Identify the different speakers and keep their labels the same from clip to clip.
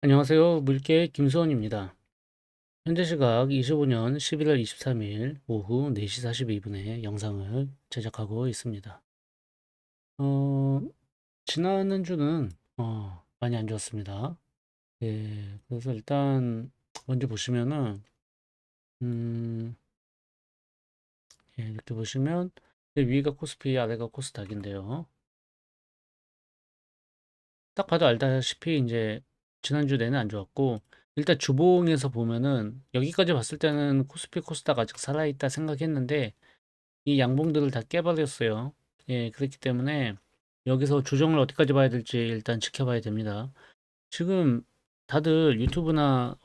Speaker 1: 안녕하세요. 물개 김수원입니다. 현재 시각 25년 11월 23일 오후 4시 42분에 영상을 제작하고 있습니다. 어, 지난 한 주는 어, 많이 안 좋았습니다. 예, 그래서 일단 먼저 보시면은 음, 예, 이렇게 보시면 위가 코스피, 아래가 코스닥인데요. 딱 봐도 알다시피 이제 지난주 내내 안 좋았고 일단 주봉에서 보면은 여기까지 봤을 때는 코스피 코스닥 아직 살아있다 생각했는데 이 양봉들을 다 깨버렸어요. 예, 그렇기 때문에 여기서 조정을 어디까지 봐야 될지 일단 지켜봐야 됩니다. 지금 다들 유튜브나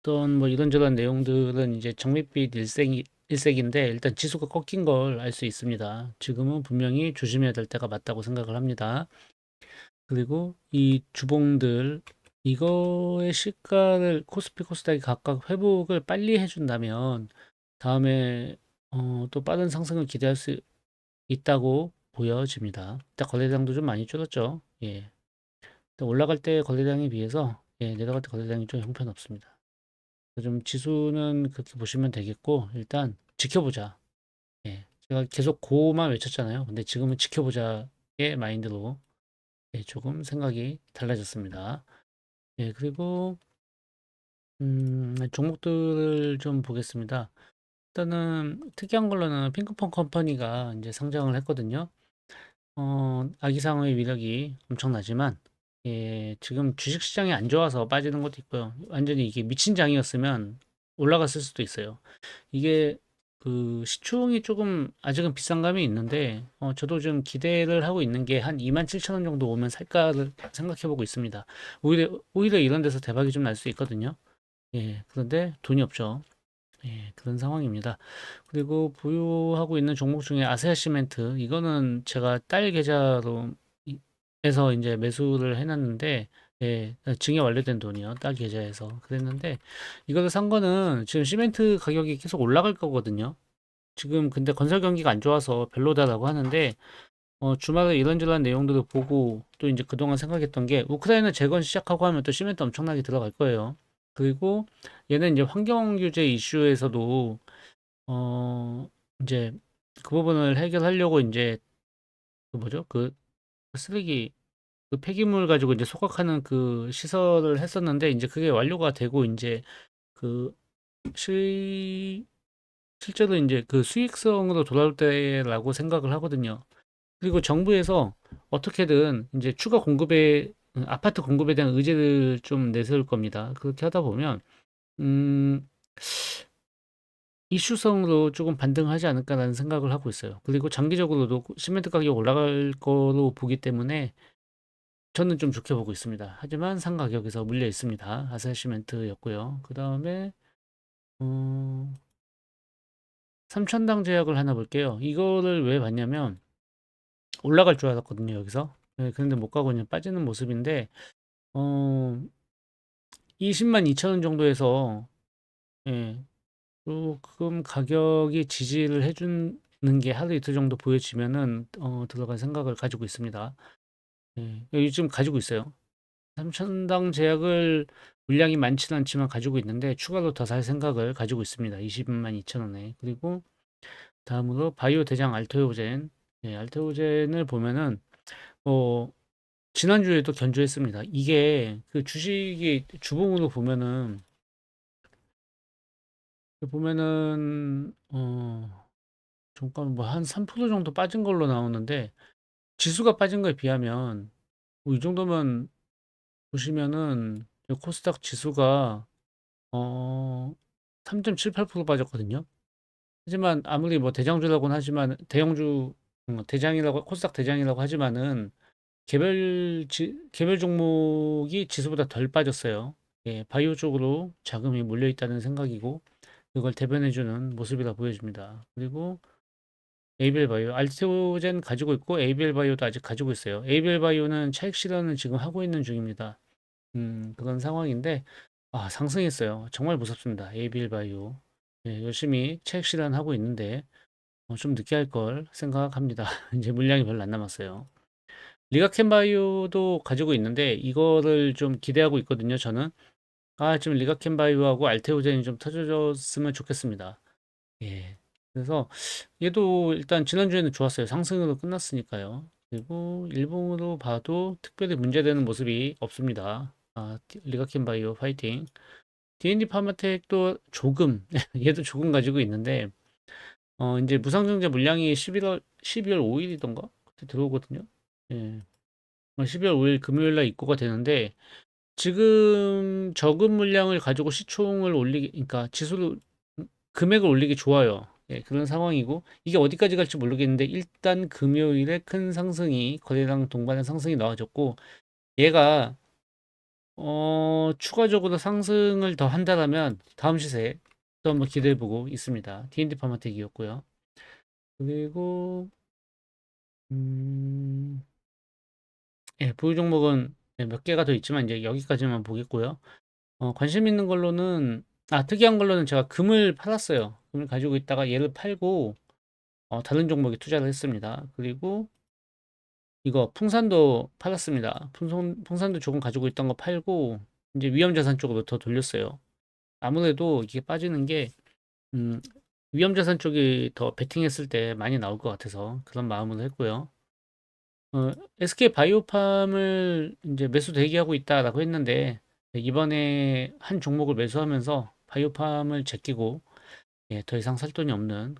Speaker 1: 어떤 뭐 이런저런 내용들은 이제 정밋빛 일색, 일색인데 일단 지수가 꺾인 걸 알 수 있습니다. 지금은 분명히 조심해야 될 때가 맞다고 생각을 합니다. 그리고 이 주봉들 이거의 시가를 코스피 코스닥이 각각 회복을 빨리 해준다면 다음에 어, 또 빠른 상승을 기대할 수 있다고 보여집니다. 일단 거래량도 좀 많이 줄었죠. 예. 올라갈 때 거래량에 비해서 예, 내려갈 때 거래량이 좀 형편없습니다. 좀 지수는 그렇게 보시면 되겠고 일단 지켜보자. 예. 제가 계속 고만 외쳤잖아요. 근데 지금은 지켜보자의 마인드로 예, 조금 생각이 달라졌습니다. 예, 그리고 음, 종목들을 좀 보겠습니다. 일단은 특이한 걸로는 핑크퐁 컴퍼니가 이제 상장을 했거든요. 어, 아기상의 위력이 엄청나지만 예, 지금 주식시장이 안 좋아서 빠지는 것도 있고요. 완전히 이게 미친 장이었으면 올라갔을 수도 있어요. 이게 그 시총이 조금 아직은 비싼 감이 있는데 어, 저도 좀 기대를 하고 있는 게 한 27,000원 정도 오면 살까를 생각해 보고 있습니다. 오히려 오히려 이런 데서 대박이 좀 날 수 있거든요. 예, 그런데 돈이 없죠. 예, 그런 상황입니다. 그리고 보유하고 있는 종목 중에 아세아 시멘트 이거는 제가 딸 계좌로 이- 해서 이제 매수를 해놨는데 예, 증여 완료된 돈이요. 딸 계좌에서 그랬는데 이거를 산 거는 지금 시멘트 가격이 계속 올라갈 거거든요. 지금 근데 건설 경기가 안 좋아서 별로다라고 하는데 어, 주말에 이런저런 내용들을 보고 또 이제 그동안 생각했던 게 우크라이나 재건 시작하고 하면 또 시멘트 엄청나게 들어갈 거예요. 그리고 얘는 이제 환경 규제 이슈에서도 어 이제 그 부분을 해결하려고 이제 그 뭐죠? 그 쓰레기 그 폐기물 가지고 이제 소각하는 그 시설을 했었는데 이제 그게 완료가 되고 이제 그 실, 실제로 이제 그 수익성으로 돌아올 때라고 생각을 하거든요. 그리고 정부에서 어떻게든 이제 추가 공급에 음, 아파트 공급에 대한 의지를 좀 내세울 겁니다. 그렇게 하다 보면 음, 이슈성으로 조금 반등하지 않을까라는 생각을 하고 있어요. 그리고 장기적으로도 시멘트 가격 올라갈 거로 보기 때문에 저는 좀 좋게 보고 있습니다. 하지만 상 가격에서 물려 있습니다. 아세아 시멘트였고요. 그 다음에 어, 삼천당 제약을 하나 볼게요. 이거를 왜 봤냐면 올라갈 줄 알았거든요. 여기서. 네, 그런데 못 가고 그냥 빠지는 모습인데 어, 20만 2천 원 정도에서 예, 조금 가격이 지지를 해주는 게 하루 이틀 정도 보여지면은 어, 들어갈 생각을 가지고 있습니다. 예, 요즘 가지고 있어요. 3천당 제약을 물량이 많지는 않지만 가지고 있는데 추가로 더 살 생각을 가지고 있습니다. 20만 2천 원에. 그리고 다음으로 바이오 대장 알토오젠. 예, 알토오젠을 보면은 어, 지난주에도 견조했습니다. 이게 그 주식이 주봉으로 보면은 보면은 어 잠깐 뭐한 3% 정도 빠진 걸로 나오는데 지수가 빠진 거에 비하면 뭐 이 정도면 보시면은 이 코스닥 지수가 어 3.78% 빠졌거든요. 하지만 아무리 뭐 대장주라고는 하지만 대형주 음, 대장이라고 코스닥 대장이라고 하지만은 개별 지, 개별 종목이 지수보다 덜 빠졌어요. 예, 바이오 쪽으로 자금이 몰려 있다는 생각이고 그걸 대변해주는 모습이라 보여집니다. 그리고 에이벨 바이오, 알테오젠 가지고 있고 에이벨 바이오도 아직 가지고 있어요. 에이벨 바이오는 차익 실현을 지금 하고 있는 중입니다. 음, 그런 상황인데 아, 상승했어요. 정말 무섭습니다. 에이벨 바이오. 예, 열심히 차익 실현하고 있는데 어, 좀 늦게 할 걸 생각합니다. 이제 물량이 별로 안 남았어요. 리가켄바이오도 가지고 있는데 이거를 좀 기대하고 있거든요. 저는 아 지금 리가켄바이오하고 알테오젠이 좀 터져줬으면 좋겠습니다. 예. 그래서 얘도 일단 지난주에는 좋았어요. 상승으로 끝났으니까요. 그리고 일봉으로 봐도 특별히 문제되는 모습이 없습니다. 아, 리가켄바이오 파이팅. D&D 파마텍도 조금 얘도 조금 가지고 있는데 어 이제 무상증자 물량이 11월 12월 5일이던가 그때 들어오거든요. 예. 12월 5일 금요일 날 입고가 되는데 지금 적은 물량을 가지고 시총을 올리기 그러니까 지수를 음, 금액을 올리기 좋아요. 예, 그런 상황이고 이게 어디까지 갈지 모르겠는데 일단 금요일에 큰 상승이 거래량 동반의 상승이 나와줬고 얘가 어 추가적으로 상승을 더 한다라면 다음 시세 또 한번 기대해 보고 있습니다. D&D 파마텍이었고요. 그리고 음, 예, 보유 종목은 예, 몇 개가 더 있지만 이제 여기까지만 보겠고요. 어, 관심 있는 걸로는 아 특이한 걸로는 제가 금을 팔았어요. 금을 가지고 있다가 얘를 팔고 어, 다른 종목에 투자를 했습니다. 그리고 이거 풍산도 팔았습니다. 풍선, 풍산도 조금 가지고 있던 거 팔고 이제 위험자산 쪽으로 더 돌렸어요. 아무래도 이게 빠지는 게 음, 위험자산 쪽이 더 베팅했을 때 많이 나올 것 같아서 그런 마음으로 했고요. 어, SK 바이오팜을 이제 매수 대기하고 있다라고 했는데 이번에 한 종목을 매수하면서 바이오팜을 제끼고 예, 더 이상 살 돈이 없는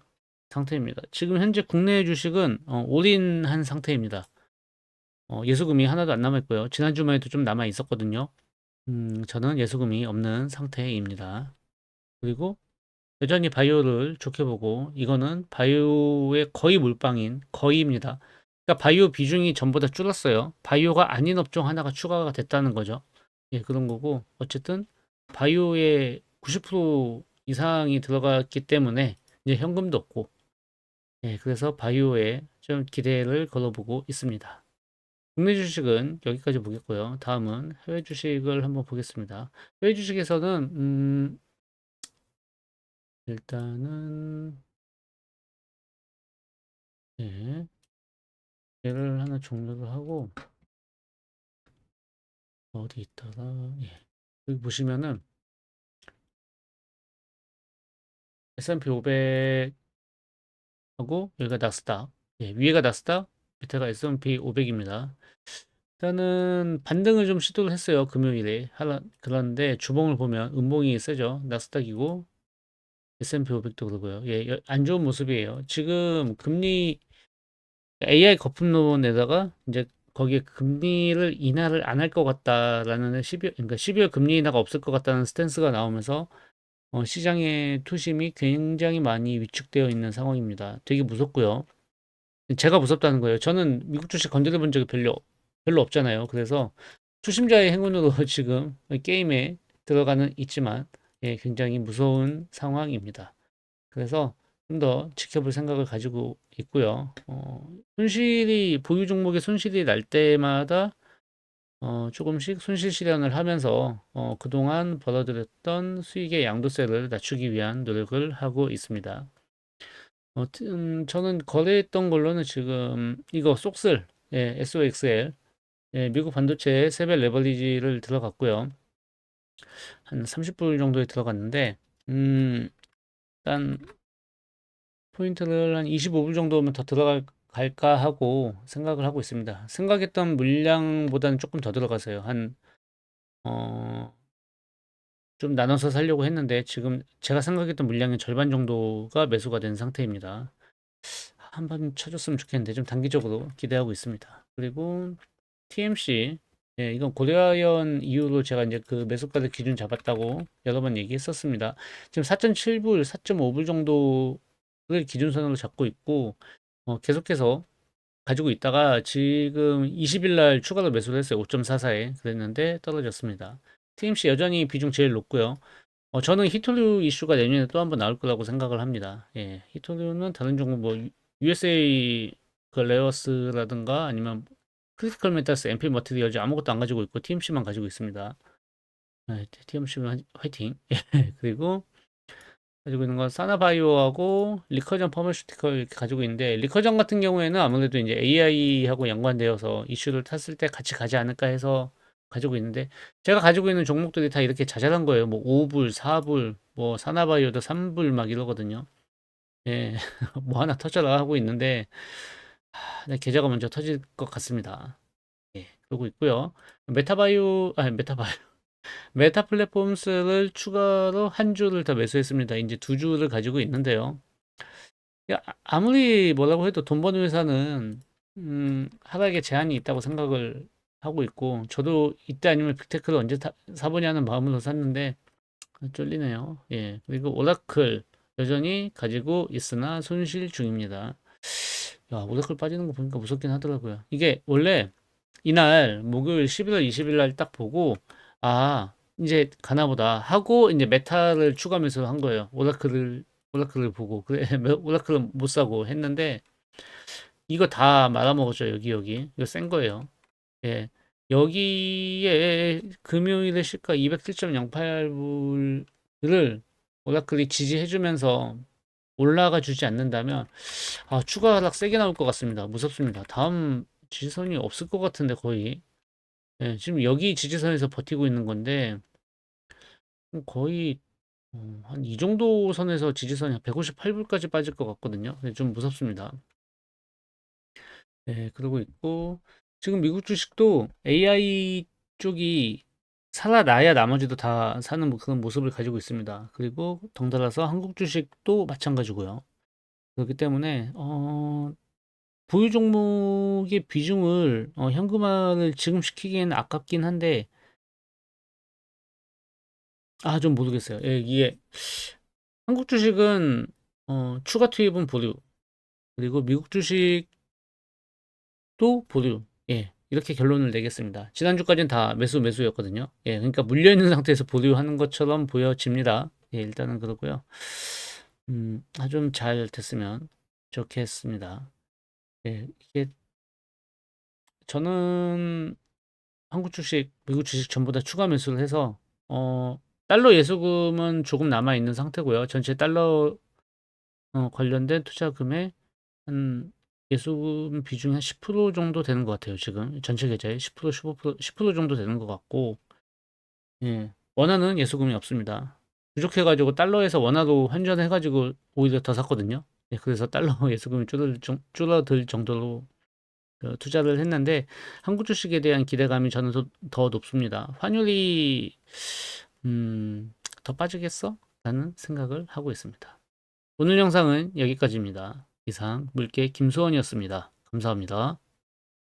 Speaker 1: 상태입니다. 지금 현재 국내 주식은 어, 올인한 상태입니다. 어, 예수금이 하나도 안 남아있고요. 지난 주말에도 좀 남아 있었거든요. 음, 저는 예수금이 없는 상태입니다. 그리고 여전히 바이오를 좋게 보고 이거는 바이오의 거의 몰빵인 거의입니다. 그러니까 바이오 비중이 전보다 줄었어요. 바이오가 아닌 업종 하나가 추가가 됐다는 거죠. 예, 그런 거고 어쨌든 바이오의 90% 이상이 들어갔기 때문에 이제 현금도 없고 예, 그래서 바이오에 좀 기대를 걸어보고 있습니다. 국내 주식은 여기까지 보겠고요. 다음은 해외 주식을 한번 보겠습니다. 해외 주식에서는 음, 일단은 예, 얘를 하나 종료를 하고 어디 있다가 예. 여기 보시면은 S&P 500 하고 여기가 나스닥 예, 위에가 나스닥 밑에가 S&P 500입니다. 일단은 반등을 좀 시도를 했어요. 금요일에. 그런데 주봉을 보면 음봉이 세죠. 나스닥이고 S&P 500도 그러고요. 예, 여- 안 좋은 모습이에요. 지금 금리 AI 거품론에다가 이제 거기에 금리를 인하를 안 할 것 같다라는 12월 그러니까 12월 금리 인하가 없을 것 같다는 스탠스가 나오면서 어, 시장의 투심이 굉장히 많이 위축되어 있는 상황입니다. 되게 무섭고요. 제가 무섭다는 거예요. 저는 미국 주식 건드려 본 적이 별로 별로 없잖아요. 그래서 투심자의 행운으로 지금 게임에 들어가는 있지만 예, 굉장히 무서운 상황입니다. 그래서 좀 더 지켜볼 생각을 가지고 있고요. 어, 손실이 보유 종목의 손실이 날 때마다 어, 조금씩 손실 실현을 하면서 어, 그동안 벌어들였던 수익의 양도세를 낮추기 위한 노력을 하고 있습니다. 어, 음, 저는 거래했던 걸로는 지금 이거 쏙슬 예, SOXL 예, 미국 반도체 세별 레버리지를 들어갔고요. 한 30불 정도에 들어갔는데 음, 일단 포인트를 한 25불 정도면 더 들어갈 까 하고 생각을 하고 있습니다. 생각했던 물량보다는 조금 더 들어가서요. 한 어, 좀 나눠서 살려고 했는데 지금 제가 생각했던 물량의 절반 정도가 매수가 된 상태입니다. 한번 쳐줬으면 좋겠는데 좀 단기적으로 기대하고 있습니다. 그리고 TMC 예, 이건 고려아연 이후로 제가 이제 그 매수가를 기준 잡았다고 여러 번 얘기했었습니다. 지금 4.7불, 4.5불 정도를 기준선으로 잡고 있고 어, 계속해서 가지고 있다가 지금 20일 날 추가로 매수를 했어요. 5.44에 그랬는데 떨어졌습니다. TMC 여전히 비중 제일 높고요. 어, 저는 히토류 이슈가 내년에 또 한 번 나올 거라고 생각을 합니다. 예, 히토류는 다른 종목 뭐 USA 그 레어스라든가 아니면 크리티컬 메탈스, MP 머티리얼즈 아무것도 안 가지고 있고 TMC만 가지고 있습니다. 네, TMC만 화이팅. 그리고 가지고 있는 건 사나바이오하고 리커전 퍼머슈티컬 이렇게 가지고 있는데 리커전 같은 경우에는 아무래도 이제 AI하고 연관되어서 이슈를 탔을 때 같이 가지 않을까 해서 가지고 있는데 제가 가지고 있는 종목들이 다 이렇게 자잘한 거예요. 뭐 5불, 4불, 뭐 사나바이오도 3불 막 이러거든요. 예, 뭐 하나 터져라 하고 있는데 하, 네, 계좌가 먼저 터질 것 같습니다. 예, 그러고 있고요. 메타바이오, 아니 메타바이오, 메타 플랫폼스를 추가로 한 주를 더 매수했습니다. 이제 두 주를 가지고 있는데요. 야, 아- 아무리 뭐라고 해도 돈 버는 회사는 음, 하락에 제한이 있다고 생각을 하고 있고 저도 이때 아니면 빅테크를 언제 타- 사보냐는 마음으로 샀는데 쫄리네요. 예, 그리고 오라클 여전히 가지고 있으나 손실 중입니다. 야, 오라클 빠지는 거 보니까 무섭긴 하더라고요. 이게 원래 이날 목요일 11월 20일 날 딱 보고 아 이제 가나 보다 하고 이제 메타를 추가하면서 한 거예요. 오라클을 오라클을 보고 그래 오라클은 못 사고 했는데 이거 다 말아먹었죠 여기 여기 이거 센 거예요. 예 여기에 금요일에 시가 207.08불을 오라클이 지지해주면서 올라가 주지 않는다면 아 추가 하락 세게 나올 것 같습니다. 무섭습니다. 다음 지지선이 없을 것 같은데 거의 예, 지금 여기 지지선에서 버티고 있는 건데 음, 거의 어, 한이 정도 선에서 지지선이 158불까지 빠질 것 같거든요. 근데 좀 무섭습니다. 네, 그러고 있고 지금 미국 주식도 AI 쪽이 살아나야 나머지도 다 사는 뭐 그런 모습을 가지고 있습니다. 그리고 덩달아서 한국 주식도 마찬가지고요. 그렇기 때문에 어, 보유 종목의 비중을 어, 현금화를 지금 시키기에는 아깝긴 한데 아, 좀 모르겠어요. 예, 이게 한국 주식은 어, 추가 투입은 보류 그리고 미국 주식도 보류 예, 이렇게 결론을 내겠습니다. 지난주까지는 다 매수 매수였거든요. 예, 그러니까 물려 있는 상태에서 보류하는 것처럼 보여집니다. 예, 일단은 그러고요. 음, 아, 좀잘 됐으면 좋겠습니다. 예, 이게 저는 한국 주식, 미국 주식 전부 다 추가 매수를 해서 어, 달러 예수금은 조금 남아 있는 상태고요. 전체 달러 어, 관련된 투자금의 한 예수금 비중이 한 10% 정도 되는 것 같아요. 지금 전체 계좌에 10% 15% 10% 정도 되는 것 같고 예, 원화는 예수금이 없습니다. 부족해가지고 달러에서 원화로 환전해가지고 오히려 더 샀거든요. 예, 그래서 달러 예수금이 줄어들, 정- 줄어들 정도로 어, 투자를 했는데 한국 주식에 대한 기대감이 저는 더, 더 높습니다. 환율이 음, 더 빠지겠어? 라는 생각을 하고 있습니다. 오늘 영상은 여기까지입니다. 이상 물개 김수원이었습니다. 감사합니다.